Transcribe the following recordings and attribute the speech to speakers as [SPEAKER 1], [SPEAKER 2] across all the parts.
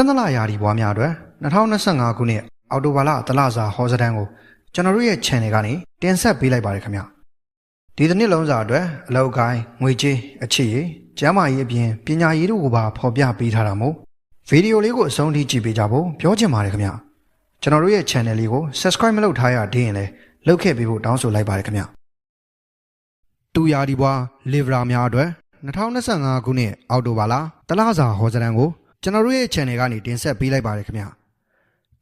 [SPEAKER 1] တနလာရာဒီဘွားများအတွက်2025ခုနှစ်အောက်တိုဘာလတလစာဟောစတန်းကိုကျွန်တော်တို့ရဲ့ channel ကနေတင်ဆက်ပေးလိုက်ပါတယ်ခင်ဗျဒီတစ်နှစ်လုံးစာအတွက်အလောက်ကိုင်းငွေကြေးအချစ်ရည်ကျမ်းမာရေးအပြင်ပညာရေးတို့ကိုပါဖော်ပြပေးထားတာမို့ဗီဒီယိုလေးကိုအဆုံးထိကြည့်ပေးကြဖို့ပြောချင်ပါတယ်ခင်ဗျကျွန်တော်တို့ရဲ့ channel လေးကို subscribe မလုပ်ထားရသေးရင်လည်းလုပ်ခဲ့ပေးဖို့တောင်းဆိုလိုက်ပါတယ်ခင်ဗျတူရာဒီဘွား liver များအတွက်2025ခုနှစ်အောက်တိုဘာလတလစာဟောစတန်းကို ကျွန်တော်တို့ရဲ့ channel ကနေတင်ဆက်ပေးလိုက်ပါတယ်ခင်ဗျ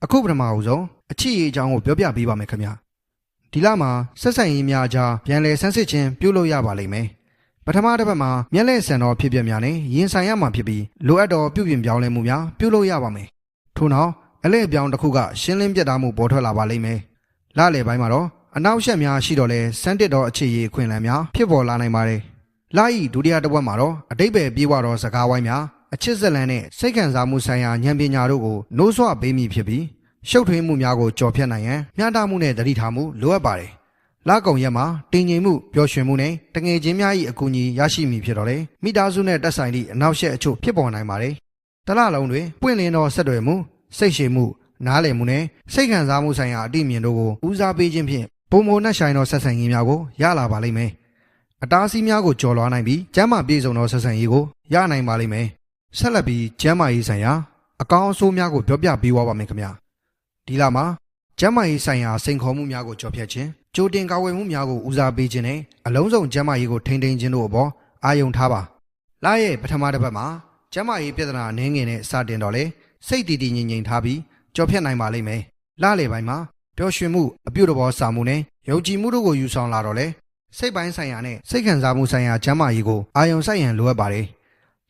[SPEAKER 1] အခုပထမအဦးဆုံးအချစ်ရေးအကြောင်းကိုပြောပြပေးပါမယ်ခင်ဗျဒီလမှာဆက်ဆံရေးများအကြားပြန်လည်ဆန်းစစ်ခြင်းပြုလုပ်ရပါလိမ့်မယ်ပထမတစ်ပတ်မှာမျက်လက်ဆန်တော်ဖြစ်ပြများနဲ့ရင်ဆိုင်ရမှာဖြစ်ပြီးလိုအပ်တော်ပြုပြင်ပြောင်းလဲမှုများပြုလုပ်ရပါမယ်ထို့နောက်အလဲအပြောင်းတစ်ခုကရှင်းလင်းပြတ်သားမှုပေါ်ထွက်လာပါလိမ့်မယ်လလေပိုင်းမှာတော့အနောက်ရှက်များရှိတော့လဲစမ်းတစ်တော်အခြေရေးအခွင့်အလမ်းများဖြစ်ပေါ်လာနိုင်ပါတယ်လာဤဒုတိယတစ်ဝက်မှာတော့အတိတ်ပဲပြေးဝတော့စကားဝိုင်းများ အချစ်ဇလန်နဲ့စိတ်ခံစားမှုဆိုင်ရာဉာဏ်ပညာတို့ကိုနှိုးဆွပေးမိဖြစ်ပြီးရှုပ်ထွေးမှုများကိုကြော်ဖြတ်နိုင်ရန်မျှတမှုနဲ့တတိထားမှုလိုအပ်ပါတယ်။လကုံရက်မှာတင်ငင်မှုပျော်ရွှင်မှုနဲ့တငယ်ချင်းများ၏အကူအညီရရှိမည်ဖြစ်တော့လေမိသားစုနဲ့တက်ဆိုင်သည့်အနောက်ရှက်အချို့ဖြစ်ပေါ်နိုင်ပါတယ်။တလလုံးတွင်ပွင့်လင်းသောဆက်သွယ်မှုစိတ်ရှည်မှုနားလည်မှုနဲ့စိတ်ခံစားမှုဆိုင်ရာအတိအမြင်တို့ကိုဦးစားပေးခြင်းဖြင့်ပုံမနှက်ဆိုင်သောဆက်ဆံရေးများကိုရလာပါလိမ့်မယ်။အတားအဆီးများကိုကျော်လွှားနိုင်ပြီးကျမ်းမာပြေဆုံးသောဆက်ဆံရေးကိုရနိုင်ပါလိမ့်မယ်။ ဆက်လက်ပြီးကျမ်းမာရေးဆိုင်ရာအကောင်းအဆိုးများကိုပြောပြပေးသွားပါမယ်ခင်ဗျာ။ဒီလမှာကျမ်းမာရေးဆိုင်ရာစိန်ခေါ်မှုများကိုကြော်ဖြတ်ခြင်းကြိုတင်ကာကွယ်မှုများကိုဦးစားပေးခြင်းနဲ့အလုံးစုံကျမ်းမာရေးကိုထိန်းသိမ်းခြင်းတို့အပေါ်အာရုံထားပါ။လရဲ့ပထမတစ်ပတ်မှာကျမ်းမာရေးပြဿနာအနည်းငယ်နဲ့စတင်တော့လေစိတ်တည်တည်ငြိမ်ငြိမ်ထားပြီးကြော်ဖြတ်နိုင်ပါလိမ့်မယ်။လလေပိုင်းမှာပျော်ရွှင်မှုအပြုတ်တော်စာမှုနဲ့ယုံကြည်မှုတို့ကိုယူဆောင်လာတော့လေစိတ်ပိုင်းဆိုင်ရာနဲ့စိတ်ခံစားမှုဆိုင်ရာကျမ်းမာရေးကိုအာရုံစိုက်ရန်လိုအပ်ပါတယ်။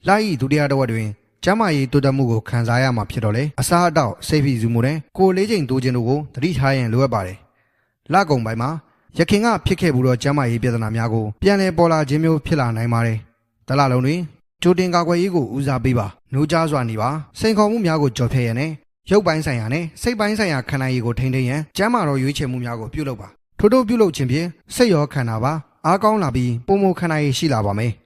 [SPEAKER 1] လာဤဒုတိယတစ်ဝက်တွင်ကျမ်းမာရေးတိုးတက်မှုကိုခံစားရမှာဖြစ်တော့လေအစားအသောက်စိတ်ဖိစီးမှုနဲ့ကိုယ်လေးချိန်တိုးခြင်းတို့ကိုသတိထားရန်လိုအပ်ပါတယ်။လကုံပိုင်းမှာရခင်ကဖြစ်ခဲ့မှုသောကျမ်းမာရေးပြဿနာများကိုပြန်လည်ပေါ်လာခြင်းမျိုးဖြစ်လာနိုင်ပါတယ်။တလလုံးတွင်ကြိုတင်ကာကွယ်ရေးကိုဦးစားပေးပါ။နှိုးကြားစွာနေပါ။စိန်ခေါ်မှုများကိုကြော်ဖြတ်ရန်နဲ့ရုပ်ပိုင်းဆိုင်ရာနဲ့စိတ်ပိုင်းဆိုင်ရာခန္ဓာရည်ကိုထိန်းသိမ်းရန်ကျမ်းမာတော်ရွေးချယ်မှုများကိုပြုလုပ်ပါ။ထို့ထို့ပြုလုပ်ခြင်းဖြင့်စိတ်ရောခန္ဓာပါအားကောင်းလာပြီးပုံမခန္ဓာရည်ရှိလာပါမယ်။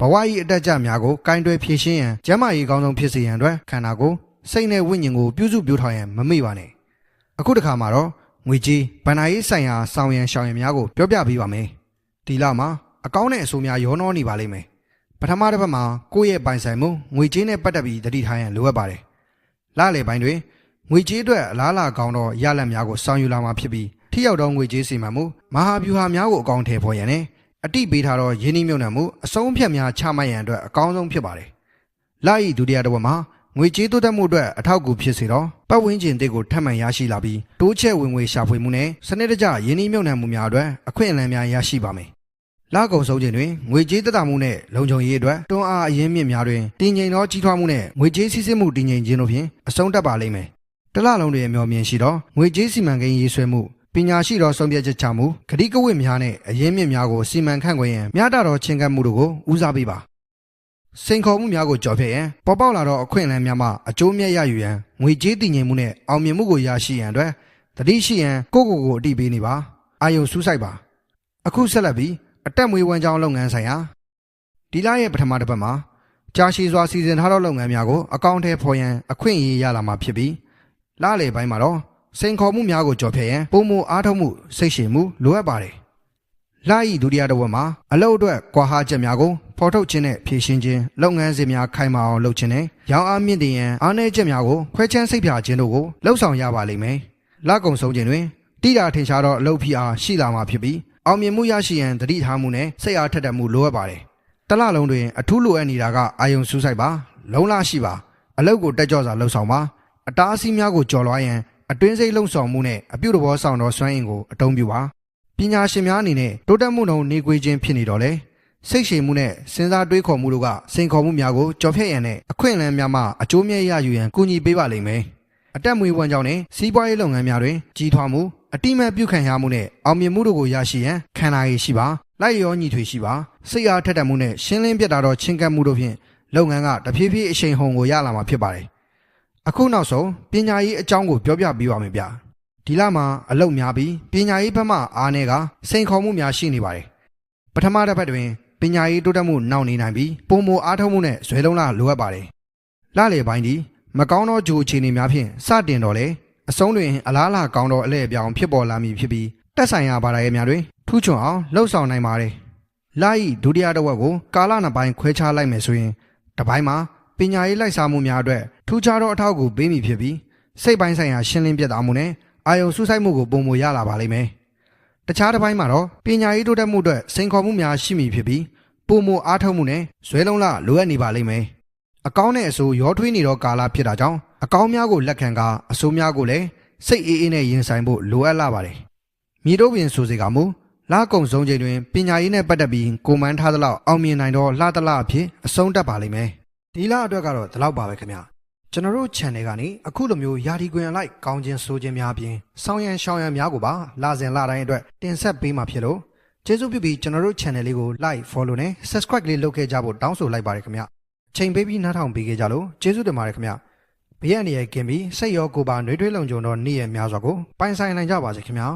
[SPEAKER 1] ဘဝ၏အတက်အကျများကိုကင်တွယ်ဖြည့်ရှင်းရန်ကျမ်းမာရေးကောင်းဆုံးဖြစ်စေရန်အတွက်ခန္ဓာကိုယ်စိတ်နဲ့ဝိညာဉ်ကိုပြုစုပြောထောင်ရန်မမေ့ပါနဲ့။အခုတစ်ခါမှာတော့ငွေကြေးဗန္နာရေးဆိုင်ရာဆောင်ရန်ရှောင်ရန်များကိုပြောပြပေးပါမယ်။ဒီလမှာအကောင်းနဲ့အဆိုးများရောနှောနေပါလိမ့်မယ်။ပထမတစ်ပတ်မှာကိုယ့်ရဲ့ပိုင်ဆိုင်မှုငွေကြေးနဲ့ပတ်သက်ပြီးတတိထားရန်လိုအပ်ပါတယ်။လလေပိုင်းတွင်ငွေကြေးအတွက်အလားအလာကောင်းသောရလဒ်များကိုဆောင်ယူလာမှာဖြစ်ပြီးထိရောက်သောငွေကြေးစီမံမှုမဟာဗျူဟာများကိုအကောင့်ထဲပေါ်ရန်နဲ့ အတိပေးထားသောယင်းနှိမ့်မြုပ်နှံမှုအဆုံးဖြတ်များချမှတ်ရန်အတွက်အကောင်းဆုံးဖြစ်ပါတယ်။လဤဒုတိယတစ်ဝက်မှာငွေကြေးတိုးတက်မှုအတွက်အထောက်အကူဖြစ်စေတော့ပတ်ဝန်းကျင်တွေကိုထပ်မံရရှိလာပြီးတိုးချဲ့ဝင်ငွေရှာဖွေမှုနဲ့စနစ်တကျယင်းနှိမ့်မြုပ်နှံမှုများအတွက်အခွင့်အလမ်းများရရှိပါမယ်။လကုံဆုံးခြင်းတွင်ငွေကြေးတက်တာမှုနဲ့လုံခြုံရေးအတွက်တွန်းအားအရင်းမြစ်များတွင်တည်ငြိမ်သောကြီးထွားမှုနဲ့ငွေကြေးစီးဆင်းမှုတည်ငြိမ်ခြင်းတို့ဖြင့်အဆုံးသတ်ပါလိမ့်မယ်။တလလုံးတွေအမျှော်မြင်ရှိတော့ငွေကြေးစီမံကိန်းရေးဆွဲမှု ပညာရှိသောဆုံးဖြတ်ချက်ချမှုဂတိကဝတ်များနဲ့အရင်းမြစ်များကိုစီမံခန့်ခွဲရန်မြတ်တာတော်ချင်းကပ်မှုတို့ကိုဦးစားပေးပါစိန်ခေါ်မှုများကိုကြော်ဖြတ်ရန်ပေါ်ပေါက်လာသောအခွင့်အလမ်းများမှအကျိုးမြတ်ရယူရန်ငွေကြေးတည်ငြိမ်မှုနဲ့အောင်မြင်မှုကိုရရှိရန်အတွက်တတိရှိရန်ကိုယ့်ကိုယ်ကိုအတိပေးနေပါအာယုံစူးစိုက်ပါ အခုဆက်လက်ပြီးအတက်မွေးဝမ်းကြောင်းလုပ်ငန်းဆိုင်ရာဒီလရဲ့ပထမတစ်ပတ်မှာကြာရှည်စွာစီစဉ်ထားသောလုပ်ငန်းများကိုအကောင့်ထဲဖော်ရန်အခွင့်အရေးရလာမှာဖြစ်ပြီးလလေပိုင်းမှာတော့ စိန်ခေါ်မှုများကိုကြော်ဖြတ်ရန်ပုံမအားထုတ်မှုစိတ်ရှည်မှုလိုအပ်ပါတယ်။လာဤဒုတိယတစ်ဝက်မှာအလုပ်အတွက်ကွာဟာချက်များကိုဖော်ထုတ်ခြင်းနဲ့ဖြည့်ရှင်းခြင်းလုပ်ငန်းစဉ်များခိုင်မာအောင်လုပ်ခြင်းနဲ့ရောင်းအားမြင့်တင်ရန်အားနည်းချက်များကိုခွဲခြမ်းစိတ်ဖြာခြင်းတို့ကိုလှုပ်ဆောင်ရပါလိမ့်မယ်။လကုံဆုံးခြင်းတွင်တိတာထင်ရှားသောအလုပ်ဖိအားရှိလာမှာဖြစ်ပြီးအောင်မြင်မှုရရှိရန်တတိထားမှုနဲ့စိတ်အားထက်သန်မှုလိုအပ်ပါတယ်။တလလုံးတွင်အထူးလိုအပ်နေတာကအာယုံစူးစိုက်ပါလုံလရှိပါအလုပ်ကိုတက်ကြော့စွာလှုပ်ဆောင်ပါအတားအဆီးများကိုကျော်လွှားရန် အတွင်းစိတ်လုံဆောင်မှုနဲ့အပြုတ်တော်ဆောင်သောစွမ်းအင်ကိုအသုံးပြုပါပညာရှင်များအနေနဲ့တိုးတက်မှုနှုန်းနေကွေးခြင်းဖြစ်နေတော့လေစိတ်ရှည်မှုနဲ့စဉ်းစားတွေးခေါ်မှုတို့ကစိန်ခေါ်မှုများကိုကြော်ဖြတ်ရန်နဲ့အခွင့်အလမ်းများမှအကျိုးမြတ်ရယူရန်ကူညီပေးပါလိမ့်မယ်အတက်မွေးဝမ်းကြောင်းနဲ့စီးပွားရေးလုပ်ငန်းများတွင်ကြီးထွားမှုအတိမတ်ပြုခံရမှုနဲ့အောင်မြင်မှုတို့ကိုရရှိရန်ခန္ဓာရည်ရှိပါလိုက်ရောညီထွေရှိပါစိတ်အားထက်သန်မှုနဲ့ရှင်းလင်းပြတ်တာတော့ချင်းကပ်မှုတို့ဖြင့်လုပ်ငန်းကတဖြည်းဖြည်းအရှိန်ဟုန်ကိုရလာမှာဖြစ်ပါတယ် အခုနောက်ဆုံးပညာရေးအကြောင်းကိုပြောပြပေးပါမယ်ဗျာဒီလမှာအလုပ်များပြီးပညာရေးဘက်မှအားနည်းကစိန်ခေါ်မှုများရှိနေပါတယ်ပထမတစ်ပတ်တွင်ပညာရေးတိုးတက်မှုနှောင့်နှေးနိုင်ပြီးပုံမအားထုတ်မှုနဲ့ဇွဲလုံးလာလိုအပ်ပါတယ်လလေပိုင်းဒီမမကောင်းသောဂျိုအခြေအနေများဖြင့်စတင်တော့လေအဆုံးတွင်အလားအလာကောင်းသောအလဲအပြောင်ဖြစ်ပေါ်လာမည်ဖြစ်ပြီးတက်ဆိုင်ရာဘာသာရေးများတွင်ထူးချွန်အောင်လှုပ်ဆောင်နိုင်ပါတယ်။လာဤဒုတိယတစ်ဝက်ကိုကာလနှစ်ပိုင်းခွဲခြားလိုက်မယ်ဆိုရင်တစ်ပိုင်းမှာပညာရေးလိုက်စားမှုများအတွက် ထူးခြားသောအထောက်အကူပေးမည်ဖြစ်ပြီးစိတ်ပိုင်းဆိုင်ရာရှင်းလင်းပြသမှုနဲ့အာယုံစူးစိုက်မှုကိုပုံမရလာပါလိမ့်မယ်။တခြားတစ်ပိုင်းမှာတော့ပညာရေးတိုးတက်မှုအတွက်စိန်ခေါ်မှုများရှိမည်ဖြစ်ပြီးပုံမအားထုတ်မှုနဲ့ဇွဲလုံးလလိုအပ်နေပါလိမ့်မယ်။အကောင်းနဲ့အဆိုးရောထွေးနေတော့ကာလဖြစ်တာကြောင့်အကောင်းများကိုလက်ခံကာအဆိုးများကိုလည်းစိတ်အေးအေးနဲ့ရင်ဆိုင်ဖို့လိုအပ်လာပါတယ်။မြေတို့ပင်ဆိုစေကမူလာကုံဆုံးချိန်တွင်ပညာရေးနဲ့ပတ်သက်ပြီးကိုမန်းထားသလောက်အောင်မြင်နိုင်တော့လှသလားအဖြစ်အဆုံးတတ်ပါလိမ့်မယ်။ဒီလအတွက်ကတော့ဒီလောက်ပါပဲခင်ဗျ။ ကျွန်တော်တို့ channel ကနေအခုလိုမျိုးယာဒီကွင်အလိုက်ကောင်းခြင်းဆိုခြင်းများအပြင်ဆောင်းရံရှောင်းရံများကိုပါလာစဉ်လာတိုင်းအတွက်တင်ဆက်ပေးမှာဖြစ်လို့ကျေးဇူးပြုပြီးကျွန်တော်တို့ channel လေးကို like follow နဲ့ subscribe လေးလုပ်ခဲ့ကြဖို့တောင်းဆိုလိုက်ပါတယ်ခင်ဗျ။ချိန်ပေးပြီးနားထောင်ပေးခဲ့ကြလို့ကျေးဇူးတင်ပါတယ်ခင်ဗျဘေးရန်နေရကင်ပြီးစိတ်ရောကိုယ်ပါနှွေးထွေးလုံခြုံသောနေ့ရက်များစွာကိုပိုင်ဆိုင်နိုင်ကြပါစေခင်ဗျာ